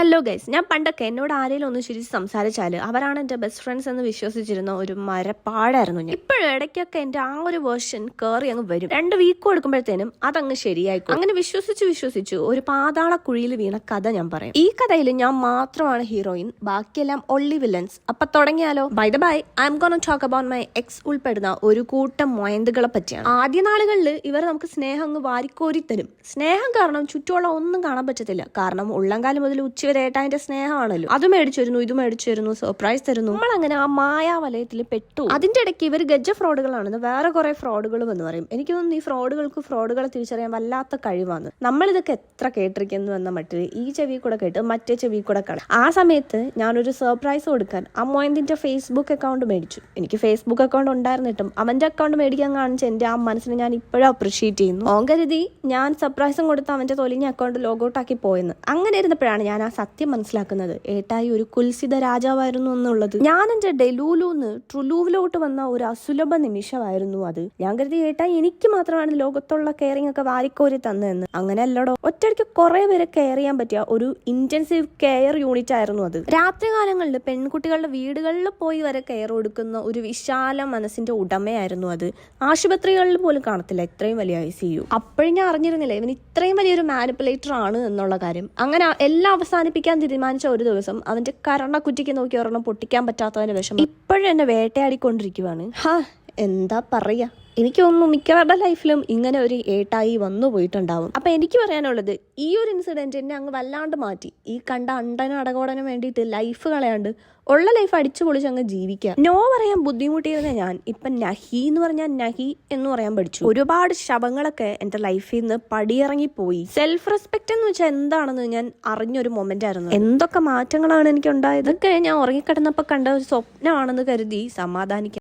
Hello guys ഞാൻ പണ്ടൊക്കെ എന്നോട് ആരെങ്കിലും ഒന്ന് ശരി സംസാരിച്ചാൽ അവരാണ് എന്റെ ബെസ്റ്റ് ഫ്രണ്ട്സ് എന്ന് വിശ്വസിച്ചിരുന്ന ഒരു മരപ്പാടായിരുന്നു ഞാൻ. ഇപ്പോഴും ഇടയ്ക്കൊക്കെ എന്റെ ആ ഒരു വേർഷൻ കയറി അങ്ങ് വരും. രണ്ട് വീക്ക് കൊടുക്കുമ്പോഴത്തേനും അതങ്ങ് ശരിയായിക്കും അങ്ങനെ വിശ്വസിച്ച് വിശ്വസിച്ചു ഒരു പാതാള കുഴിയിൽ വീണ കഥ ഞാൻ പറയും. ഈ കഥയിൽ ഞാൻ മാത്രമാണ് ഹീറോയിൻ ബാക്കിയെല്ലാം ഒള്ളി വില്ലൻസ് അപ്പൊ തുടങ്ങിയാലോ? By the by I'm gonna talk about my ex ഉൾപ്പെടുന്ന ഒരു കൂട്ടം മൊയന്തുകളെ പറ്റിയാണ്. ആദ്യ നാളുകളിൽ ഇവർ നമുക്ക് സ്നേഹം അങ്ങ് വാരിക്കോരി തരും സ്നേഹം കാരണം ചുറ്റുമുള്ള ഒന്നും കാണാൻ പറ്റത്തില്ല. കാരണം ഉള്ളംകാലം മുതൽ ഉച്ചവരെ ഏട്ടാന്റെ സ്നേഹമാണല്ലോ. അത് മേടിച്ചു തരുന്നു ഇത് മേടിച്ചു തരുന്നു സർപ്രൈസ് തരുന്നു. നമ്മൾ അങ്ങനെ ആ മായാ വലയത്തിൽ പെട്ടു. അതിന്റെ ഇടയ്ക്ക് ഇവർ ഗജ ഫ്രോഡുകളാണെന്ന് വേറെ കുറെ ഫ്രോഡുകളും എന്ന് പറയും. എനിക്ക് തോന്നുന്നു ഈ ഫ്രോഡുകൾക്ക് ഫ്രോഡുകളെ തിരിച്ചറിയാൻ വല്ലാത്ത കഴിവാണ്. നമ്മളിതൊക്കെ എത്ര കേട്ടിരിക്കുന്നു എന്ന മട്ടിൽ ഈ ചെവി കൂടെ കേട്ട് മറ്റേ ചെവി കൂടെ കാണാം. ആ സമയത്ത് ഞാനൊരു സർപ്രൈസ് കൊടുക്കാൻ അമ്മോയന്തിന്റെ ഫേസ്ബുക്ക് അക്കൗണ്ട് മേടിച്ചു. എനിക്ക് ഫേസ്ബുക്ക് അക്കൗണ്ട് ഉണ്ടായിരുന്നിട്ടും അവന്റെ അക്കൗണ്ട് മേടിക്കാൻ കാണിച്ച എന്റെ ആ മനസ്സിനെ ഞാൻ ഇപ്പോഴും അപ്രീഷിയേറ്റ് ചെയ്യുന്നു. ഓൻ കരുതി ഞാൻ സർപ്രൈസും കൊടുത്ത് അവന്റെ തൊലിഞ്ഞ അക്കൗണ്ട് ലോഗൗട്ട് ആക്കി പോയെന്ന്. അങ്ങനെ ഇരുന്നപ്പോഴാണ് ഞാൻ ആ സത്യം മനസ്സിലാക്കുന്നത്. ഏട്ടായി ഒരു കുൽസിത രാജാവായിരുന്നു എന്നുള്ളത്. ഞാൻ എന്റെ ഡെലൂലൂന്ന് ട്രുലൂവിലോട്ട് വന്ന ഒരു അസുലഭ നിമിഷമായിരുന്നു അത്. ഞാൻ കരുതി ഏട്ടായി എനിക്ക് മാത്രമാണ് ലോകത്തുള്ള കെയറിംഗ് ഒക്കെ വാരിക്കോരി തന്നതെന്ന്. അങ്ങനെ അല്ലടോ. ഒറ്റയ്ക്ക് കുറെ പേരെ കെയർ ചെയ്യാൻ പറ്റിയ ഒരു ഇന്റൻസീവ് കെയർ യൂണിറ്റ് ആയിരുന്നു അത്. രാത്രികാലങ്ങളിൽ പെൺകുട്ടികളുടെ വീടുകളിൽ പോയി വരെ കെയർ കൊടുക്കുന്ന ഒരു വിശാല മനസ്സിന്റെ ഉടമയായിരുന്നു അത്. ആശുപത്രികളിൽ പോലും കാണത്തില്ല. ഇത്രയും വലിയ ഐ സി യു. അപ്പോഴും ഞാൻ അറിഞ്ഞിരുന്നില്ല ഇവൻ ഇത്രയും വലിയൊരു മാനിപ്പുലേറ്റർ ആണ് എന്നുള്ള കാര്യം. അങ്ങനെ എല്ലാം അവസാനിപ്പിക്കാൻ തീരുമാനിച്ച ഒരു ദിവസം അവന്റെ കരണക്കുറ്റിക്ക് നോക്കി ഒരെണ്ണം പൊട്ടിക്കാൻ പറ്റാത്തവന്റെ വിഷമം. ഇപ്പോഴെന്നെ വേട്ടയാടിക്കൊണ്ടിരിക്കുവാണ്. ഹാ എന്താ പറയുക എനിക്ക് തോന്നുന്നു മിക്കവരുടെ ലൈഫിലും ഇങ്ങനെ ഒരു ഏട്ടായി വന്നു പോയിട്ടുണ്ടാവും. അപ്പം എനിക്ക് പറയാനുള്ളത് ഈ ഒരു ഇൻസിഡന്റ് എന്നെ അങ്ങ് വല്ലാണ്ട് മാറ്റി. ഈ കണ്ട അണ്ടനും അടകോടനും വേണ്ടിയിട്ട് ലൈഫ് കളയാണ്ട് ഉള്ള ലൈഫ് അടിച്ചു പൊളിച്ച് അങ്ങ് ജീവിക്കുക. നോ പറയാൻ ബുദ്ധിമുട്ടിയിരുന്ന ഞാൻ ഇപ്പം നഹി എന്ന് പറഞ്ഞാൽ നഹി എന്ന് പറയാൻ പഠിച്ചു. ഒരുപാട് ശവങ്ങളൊക്കെ എന്റെ ലൈഫിൽ നിന്ന് പടിയിറങ്ങിപ്പോയി സെൽഫ് റെസ്പെക്റ്റ് എന്ന് വെച്ചാൽ എന്താണെന്ന് ഞാൻ അറിഞ്ഞൊരു മൊമെന്റ് ആയിരുന്നു. എന്തൊക്കെ മാറ്റങ്ങളാണ് എനിക്ക് ഉണ്ടായത് ഇതൊക്കെ ഞാൻ ഉറങ്ങിക്കിടന്നപ്പോൾ കണ്ട ഒരു സ്വപ്നമാണെന്ന് കരുതി സമാധാനിക്കാം